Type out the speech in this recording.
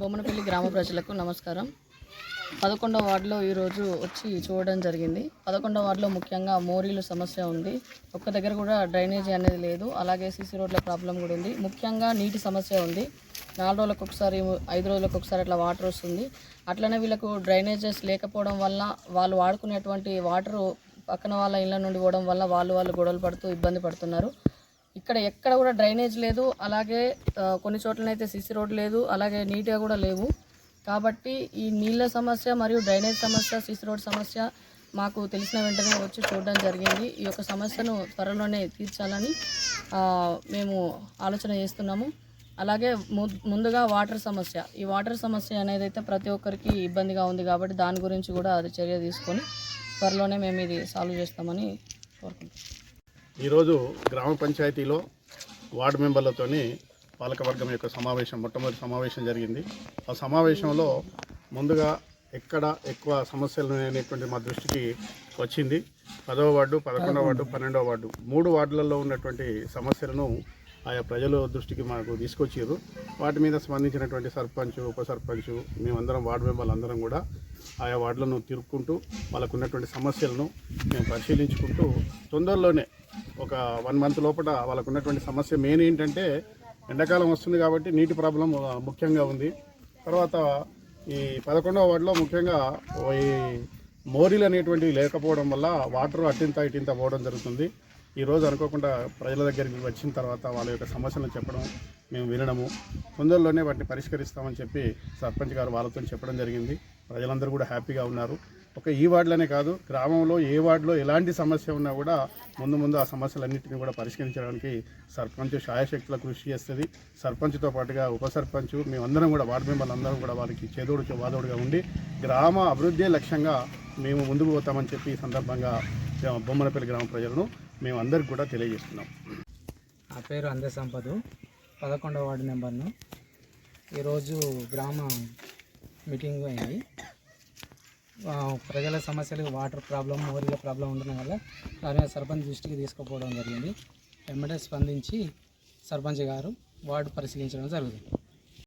బొమ్మనపల్లి గ్రామ ప్రజలకు నమస్కారం. పదకొండవ వార్డులో ఈరోజు వచ్చి చూడడం జరిగింది. పదకొండవ వార్డులో ముఖ్యంగా మోరీలు సమస్య ఉంది. ఒక్క దగ్గర కూడా డ్రైనేజీ అనేది లేదు. అలాగే సీసీ రోడ్ల ప్రాబ్లం కూడా ఉంది. ముఖ్యంగా నీటి సమస్య ఉంది. నాలుగు రోజులకు ఒకసారి ఐదు రోజులకు ఒకసారి అట్లా వాటర్ వస్తుంది. అట్లనే వీళ్ళకు డ్రైనేజెస్ లేకపోవడం వల్ల వాళ్ళు వాడుకునేటువంటి వాటరు పక్కన వాళ్ళ ఇళ్ళ నుండి పోవడం వల్ల వాళ్ళు వాళ్ళు గొడవలు పడుతూ ఇబ్బంది పడుతున్నారు. ఇక్కడ ఎక్కడ కూడా డ్రైనేజ్ లేదు. అలాగే కొన్ని చోట్లనైతే సిసి రోడ్ లేదు. అలాగే నీట్గా కూడా లేవు. కాబట్టి ఈ నీళ్ళ సమస్య మరియు డ్రైనేజ్ సమస్య సిసి రోడ్ సమస్య మాకు తెలిసిన వెంటనే వచ్చి చూడడం జరిగింది. ఈ యొక్క సమస్యను త్వరలోనే తీర్చాలని మేము ఆలోచన చేస్తున్నాము. అలాగే ము- ముందుగా వాటర్ సమస్య. ఈ వాటర్ సమస్య అనేది అయితే ప్రతి ఒక్కరికి ఇబ్బందిగా ఉంది కాబట్టి దాని గురించి కూడా అది చర్య తీసుకొని త్వరలోనే మేము ఇది సాల్వ్ చేస్తామని కోరుకుంటున్నాం. ఈరోజు గ్రామ పంచాయతీలో వార్డు మెంబర్లతోని పాలకవర్గం యొక్క సమావేశం మొట్టమొదటి సమావేశం జరిగింది. ఆ సమావేశంలో ముందుగా ఎక్కడ ఎక్కువ సమస్యలు అనేటువంటి మా దృష్టికి వచ్చింది. పదవ వార్డు పదకొండవ వార్డు పన్నెండవ వార్డు మూడు వార్డులలో ఉన్నటువంటి సమస్యలను ఆయా ప్రజల దృష్టికి మాకు తీసుకొచ్చారు వాటి మీద స్పందించినటువంటి సర్పంచ్ ఉప సర్పంచ్ మేమందరం వార్డు మెంబర్లు అందరం కూడా ఆయా వార్డులను తిరుక్కుంటూ వాళ్ళకు ఉన్నటువంటి సమస్యలను మేము పరిశీలించుకుంటూ తొందరలోనే ఒక వన్ మంత్ లోపల వాళ్ళకు ఉన్నటువంటి సమస్య మెయిన్ ఏంటంటే ఎండాకాలం వస్తుంది కాబట్టి నీటి ప్రాబ్లం ముఖ్యంగా ఉంది. తర్వాత ఈ పదకొండవ వార్డులో ముఖ్యంగా ఈ మోరీలు అనేటువంటివి లేకపోవడం వల్ల వాటర్ అట్టింత ఇటింత పోవడం జరుగుతుంది. ఈ రోజు అనుకోకుండా ప్రజల దగ్గరికి వచ్చిన తర్వాత వాళ్ళ యొక్క సమస్యలను చెప్పడం మేము వినడము. తొందరలోనే వాటిని పరిష్కరిస్తామని చెప్పి సర్పంచ్ గారు వాళ్ళతో చెప్పడం జరిగింది. ప్రజలందరూ కూడా హ్యాపీగా ఉన్నారు. ఒక ఈ వార్డులోనే కాదు గ్రామంలో ఏ వార్డులో ఎలాంటి సమస్య ఉన్నా కూడా ముందు ముందు ఆ సమస్యలన్నింటినీ కూడా పరిష్కరించడానికి సర్పంచ్ శాయశక్తుల కృషి చేస్తుంది. సర్పంచ్తో పాటుగా ఉప సర్పంచ్ మేమందరం కూడా వార్డు మెంబర్లు అందరం కూడా వారికి చేదోడు వాదోడుగా ఉండి గ్రామ అభివృద్ధి లక్ష్యంగా మేము ముందుకు పోతామని చెప్పి ఈ సందర్భంగా బొమ్మలపల్లి గ్రామ ప్రజలను మేము అందరికి కూడా తెలియజేస్తున్నాం. నా పేరు అందే సంపదు పదకొండవ వార్డు నెంబర్ను ఈరోజు గ్రామ మీటింగ్ అయింది. ప్రజల సమస్యలు వాటర్ ప్రాబ్లం మోరీల ప్రాబ్లం ఉండడం వల్ల దాని సర్పంచ్ దృష్టికి తీసుకుపోవడం జరిగింది. వెంబడే స్పందించి సర్పంచ్ గారు వార్డు పరిశీలించడం జరుగుతుంది.